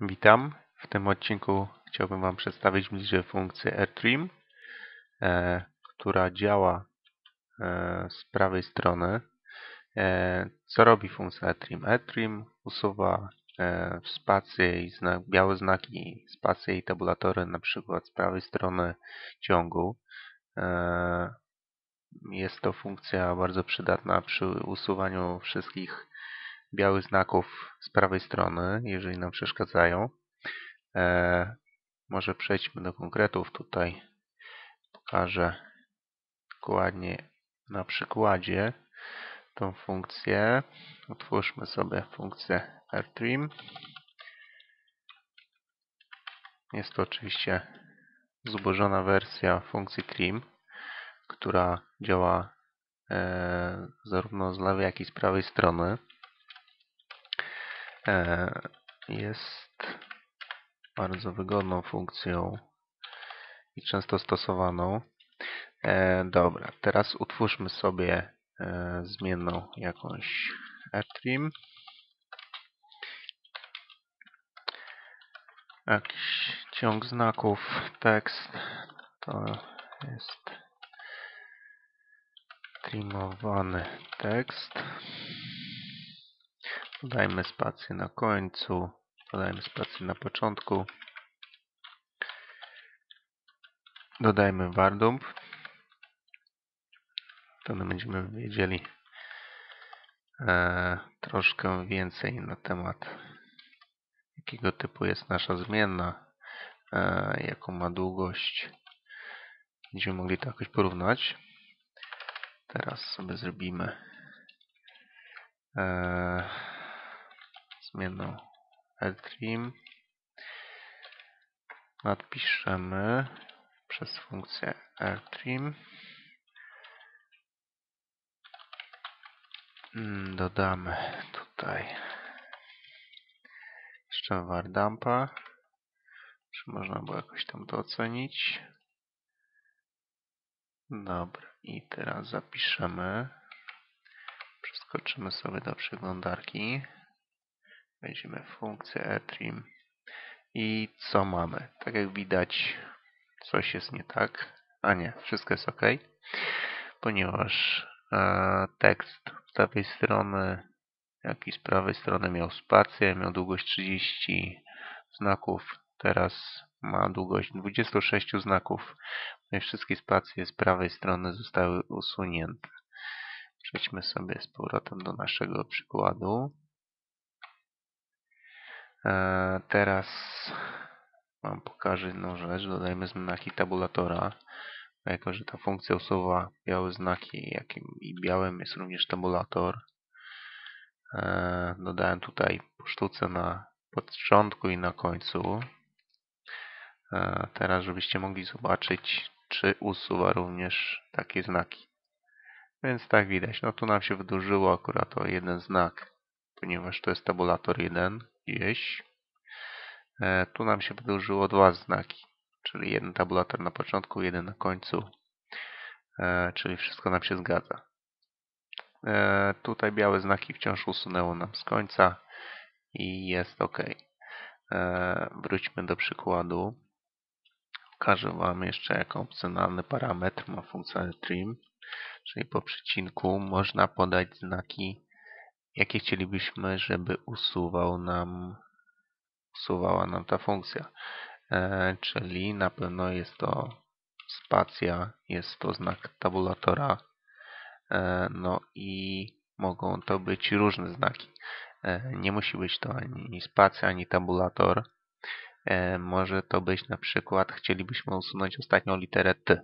Witam. W tym odcinku chciałbym Wam przedstawić bliżej funkcję AirTrim, e, która działa e, z prawej strony. E, co robi funkcja AirTrim? AirTrim usuwa e, spacje i znak, białe znaki, spacje i tabulatory na przykład z prawej strony ciągu. E, jest to funkcja bardzo przydatna przy usuwaniu wszystkich białych znaków z prawej strony, jeżeli nam przeszkadzają. E, może przejdźmy do konkretów. Tutaj pokażę dokładnie na przykładzie tą funkcję. Otwórzmy sobie funkcję AirTrim. Jest to oczywiście zubożona wersja funkcji trim, która działa e, zarówno z lewej, jak i z prawej strony. E, jest bardzo wygodną funkcją i często stosowaną. E, dobra, teraz utwórzmy sobie e, zmienną jakąś AirTrim. Jakiś ciąg znaków, tekst, to jest trimowany tekst. Dodajmy spację na końcu, dodajmy spację na początku. Dodajmy wardump. Wtedy będziemy wiedzieli e, troszkę więcej na temat jakiego typu jest nasza zmienna, e, jaką ma długość. Będziemy mogli to jakoś porównać. Teraz sobie zrobimy e, zmienną ltrim. Nadpiszemy przez funkcję ltrim. Mm, dodamy tutaj jeszcze wardampa. Czy można było jakoś tam to ocenić? Dobra, i teraz zapiszemy. Przeskoczymy sobie do przeglądarki. Wejdziemy w funkcję AirTrim. I co mamy? Tak jak widać, coś jest nie tak. A nie, wszystko jest ok. Ponieważ e, tekst z lewej strony, jak i z prawej strony miał spację, miał długość 30 znaków. Teraz ma długość 26 znaków. No i wszystkie spacje z prawej strony zostały usunięte. Przejdźmy sobie z powrotem do naszego przykładu. E, teraz Wam pokażę jedną rzecz. Dodajmy znaki tabulatora. Jako, że ta funkcja usuwa białe znaki, jakim i białym jest również tabulator. E, dodałem tutaj po sztuce na początku i na końcu. E, teraz, żebyście mogli zobaczyć, czy usuwa również takie znaki. Więc tak widać. No tu nam się wydłużyło akurat o jeden znak, ponieważ to jest tabulator 1 gdzieś. E, tu nam się wydłużyło dwa znaki, czyli jeden tabulator na początku, jeden na końcu, e, czyli wszystko nam się zgadza. E, tutaj białe znaki wciąż usunęło nam z końca i jest ok. Wróćmy do przykładu. Pokażę Wam jeszcze, jak opcjonalny parametr ma funkcja trim, czyli po przecinku można podać znaki, jakie chcielibyśmy, żeby usuwał nam usuwała nam ta funkcja. E, czyli na pewno jest to spacja, jest to znak tabulatora. E, no i mogą to być różne znaki. E, nie musi być to ani spacja, ani tabulator. E, może to być na przykład, chcielibyśmy usunąć ostatnią literę T.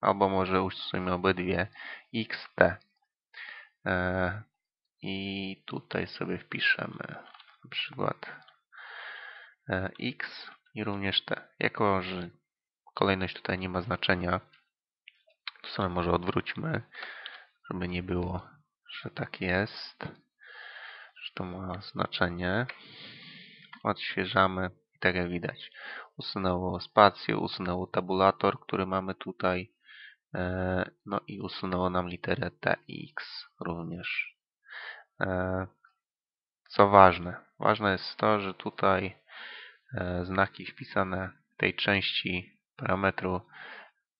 Albo może usuńmy obydwie XT. I tutaj sobie wpiszemy na przykład E, x i również t. Jako, że kolejność tutaj nie ma znaczenia, to sobie może odwróćmy, żeby nie było, że tak jest, że to ma znaczenie. Odświeżamy i tak jak widać, usunęło spację, usunęło tabulator, który mamy tutaj, e, no i usunęło nam literę T i X również. E, co ważne? Ważne jest to, że tutaj e, znaki wpisane w tej części parametru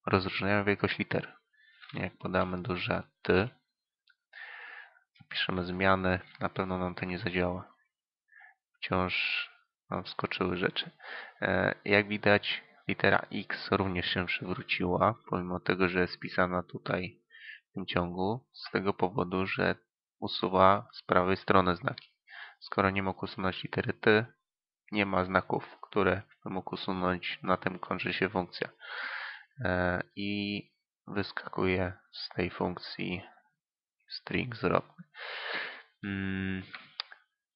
rozróżniają wielkość liter. Jak podamy duże T, zapiszemy zmiany, na pewno nam to nie zadziała. Wciąż nam wskoczyły rzeczy. E, jak widać, litera X również się przywróciła, pomimo tego, że jest wpisana tutaj w tym ciągu, z tego powodu, że usuwa z prawej strony znaki. Skoro nie mógł usunąć litery T, nie ma znaków, które mógł usunąć, na tym kończy się funkcja. E, I wyskakuje z tej funkcji string zwrotny. Mm,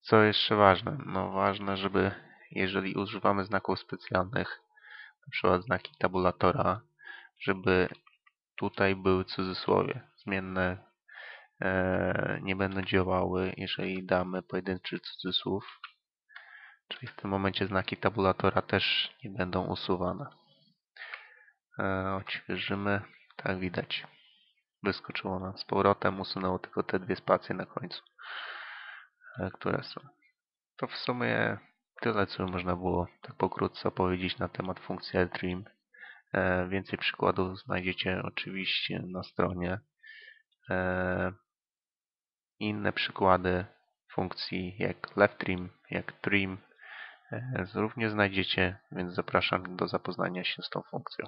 co jeszcze ważne? No ważne, żeby jeżeli używamy znaków specjalnych, na przykład znaki tabulatora, żeby tutaj były cudzysłowie. Zmienne nie będą działały, jeżeli damy pojedynczy cudzysłów. Czyli w tym momencie znaki tabulatora też nie będą usuwane. E, odświeżymy. Tak widać. Wyskoczyło nam z powrotem, usunęło tylko te dwie spacje na końcu, e, które są. To w sumie tyle, co można było tak pokrótce opowiedzieć na temat funkcji Dream. E, więcej przykładów znajdziecie oczywiście na stronie. E, inne przykłady funkcji jak LeftDream, jak Dream również znajdziecie, więc zapraszam do zapoznania się z tą funkcją.